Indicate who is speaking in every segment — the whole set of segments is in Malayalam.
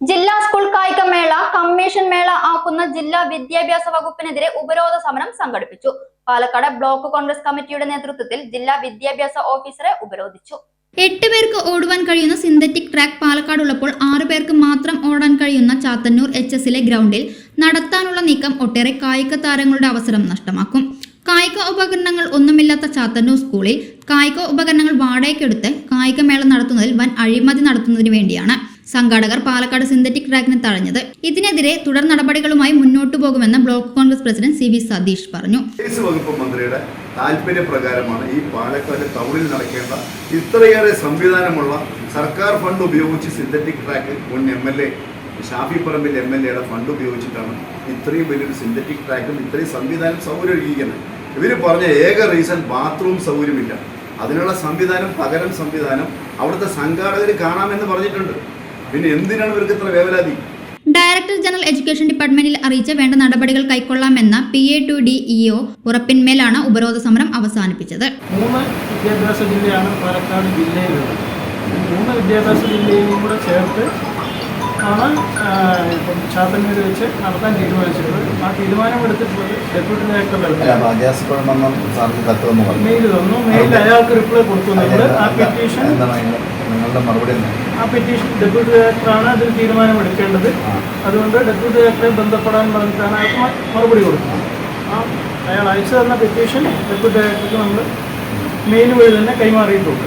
Speaker 1: ജില്ലാ സ്കൂൾ കായികമേള കമ്മീഷൻ മേള ആക്കുന്ന ജില്ലാ വിദ്യാഭ്യാസ വകുപ്പിനെതിരെ ഉപരോധ സമരം സംഘടിപ്പിച്ചു. പാലക്കാട് ബ്ലോക്ക് കോൺഗ്രസ് കമ്മിറ്റിയുടെ നേതൃത്വത്തിൽ ജില്ലാ വിദ്യാഭ്യാസ ഓഫീസറെ ഉപരോധിച്ചു.
Speaker 2: എട്ട് പേർക്ക് ഓടുവാൻ കഴിയുന്ന സിന്തറ്റിക് ട്രാക്ക് പാലക്കാട് ഉള്ളപ്പോൾ ആറു പേർക്ക് മാത്രം ഓടാൻ കഴിയുന്ന ചാത്തന്നൂർ എച്ച് എസിലെ ഗ്രൗണ്ടിൽ നടത്താനുള്ള നീക്കം ഒട്ടേറെ കായിക താരങ്ങളുടെ അവസരം നഷ്ടമാക്കും. കായിക ഉപകരണങ്ങൾ ഒന്നുമില്ലാത്ത ചാത്തന്നൂർ സ്കൂളിൽ കായിക ഉപകരണങ്ങൾ വാടകയ്ക്കെടുത്ത് കായികമേള നടത്തുന്നതിൽ വൻ അഴിമതി നടത്തുന്നതിന് വേണ്ടിയാണ്. സംഘാടകർ പാലക്കാട് സിന്തറ്റിക് ട്രാക്കിനെ തഴഞ്ഞത്. ഇതിനെതിരെ തുടർ നടപടികളുമായി മുന്നോട്ടു പോകുമെന്ന് block Congress president C V Satheesh പറഞ്ഞു.
Speaker 3: വകുപ്പ് മന്ത്രിയുടെ താല്പര്യപ്രകാരമാണ് ഈ പാലക്കാട് ടൗണിൽ നടക്കേണ്ട ഇത്രയേറെ സംവിധാനമുള്ള സർക്കാർ ഫണ്ട് ഉപയോഗിച്ച് സിന്തറ്റിക് ട്രാക്ക് മുൻ M L A Shafi Parambil M L എയുടെ ഫണ്ട് ഉപയോഗിച്ചിട്ടാണ് ഇത്രയും വലിയൊരു സിന്തറ്റിക് ട്രാക്കും ഇത്രയും സംവിധാനം സൗകര്യമൊരുക്കിയിരിക്കുന്നത് ഇവർ പറഞ്ഞ ഏക റീസൺ ബാത്റൂം സൗകര്യമില്ല. അതിനുള്ള സംവിധാനം പകരം സംവിധാനം അവിടുത്തെ സംഘാടകർ കാണാമെന്ന് പറഞ്ഞിട്ടുണ്ട്. പിന്നെ എന്തിനാണ് ഇവർക്ക് ഇത്ര വേവലാതി?
Speaker 2: ഡയറക്ടർ ജനറൽ എഡ്യൂക്കേഷൻ ഡിപ്പാർട്ട്മെന്റിൽ അറിയിച്ച വേണ്ട നടപടികൾ കൈക്കൊള്ളാമെന്ന P A to D E O ഉറപ്പിന്മേലാണ് ഉപരോധ സമരം അവസാനിപ്പിച്ചത്.
Speaker 4: മൂന്ന് വിദ്യാഭ്യാസ ജില്ലയാണ് പാലക്കാട് ജില്ലയിലുള്ളത്. മൂന്ന് വിദ്യാഭ്യാസ ജില്ലയും കൂടെ ചേർത്ത് ആണ് ഇപ്പം ചാത്തന്നൂർ വെച്ച് നടത്താൻ തീരുമാനിച്ചിട്ടുള്ളത്. ആ തീരുമാനം എടുത്തിട്ടുള്ളത് ഡെപ്യൂട്ടി ഡയറക്ടർ മെയിൽ തന്നു മെയിൽ അയാൾക്ക് റിപ്ലൈ കൊടുത്തു നമ്മൾ ആ പെറ്റീഷൻ
Speaker 5: നിങ്ങളുടെ മറുപടി?
Speaker 4: ആ പെറ്റീഷൻ ഡെപ്യൂട്ടി ഡയറക്ടറാണ് അതിൽ തീരുമാനം എടുക്കേണ്ടത് അതുകൊണ്ട് ഡെപ്യൂട്ടി ഡയറക്ടറെ ബന്ധപ്പെടാൻ പറഞ്ഞിട്ടാണ് അയാൾക്ക് മറുപടി കൊടുക്കുന്നത്. ആ അയാൾ അയച്ചു തന്ന പെറ്റീഷൻ ഡെപ്യൂട്ടി ഡയറക്ടർക്ക് നമ്മൾ മെയിൻ വഴി തന്നെ കൈമാറിയിട്ടുണ്ട്.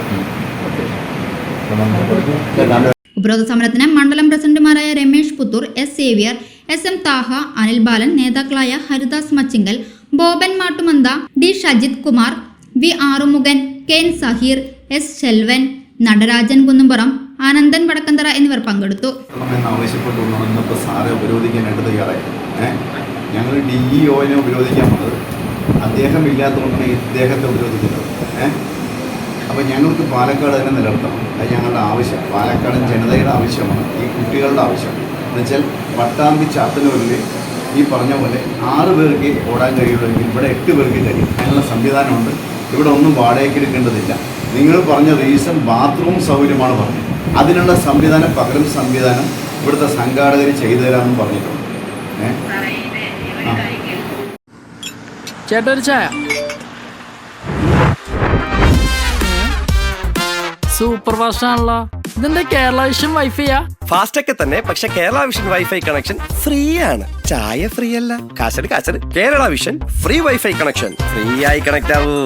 Speaker 2: ഉപരോധ സമരത്തിന് മണ്ഡലം പ്രസിഡന്റുമാരായ Ramesh Puthur S Xavier S M Thaha Anil Balan നേതാക്കളായ Haridas Machingal Boban Mattumantha D Shajith Kumar V Arumukhan K N Saheer S Selvan Natarajan Kunnumpuram Anandan Vadakkanthara എന്നിവർ പങ്കെടുത്തു.
Speaker 5: ഞങ്ങൾ വന്നത് അദ്ദേഹം ഇല്ലാത്തതുകൊണ്ടാണ് ഇദ്ദേഹത്തെ ഉപരോധിക്കുന്നത്. ഏഹ് അപ്പോൾ ഞങ്ങൾക്ക് പാലക്കാട് തന്നെ നിലനിർത്തണം. അത് ഞങ്ങളുടെ ആവശ്യം. പാലക്കാടൻ ജനതയുടെ ആവശ്യമാണ്. ഈ കുട്ടികളുടെ ആവശ്യം. എന്നുവെച്ചാൽ പട്ടാമ്പി ചാത്തനൂരിൽ ഈ പറഞ്ഞ പോലെ ആറ് പേർക്ക് ഓടാൻ കഴിയുള്ളൂ ഇവിടെ എട്ട് പേർക്ക് കഴിയും. അതിനുള്ള സംവിധാനമുണ്ട്. ഇവിടെ ഒന്നും വാടകയ്ക്ക് എടുക്കേണ്ടതില്ല. നിങ്ങൾ പറഞ്ഞ റീസൺ ബാത്റൂം സൗകര്യമാണ് പറഞ്ഞത്. അതിനുള്ള സംവിധാനം പകരം സംവിധാനം ഇവിടുത്തെ സംഘാടകർ ചെയ്തു തരാമെന്ന് പറഞ്ഞിട്ടുണ്ട്. ഏഹ് ആ.
Speaker 6: ചേട്ടാ ഒരു ചായ. സൂപ്പർ ഫാസ്റ്റ് ആണല്ലോ ഇതെന്താ കേരള വിഷൻ വൈഫൈയാ
Speaker 7: ഫാസ്റ്റ് ഒക്കെ തന്നെ പക്ഷെ Kerala Vision wifi connection free ആണ് ചായ ഫ്രീ അല്ല കാശട് കാശട്. Kerala Vision free wifi connection free ആയി കണക്ട് ആവൂ.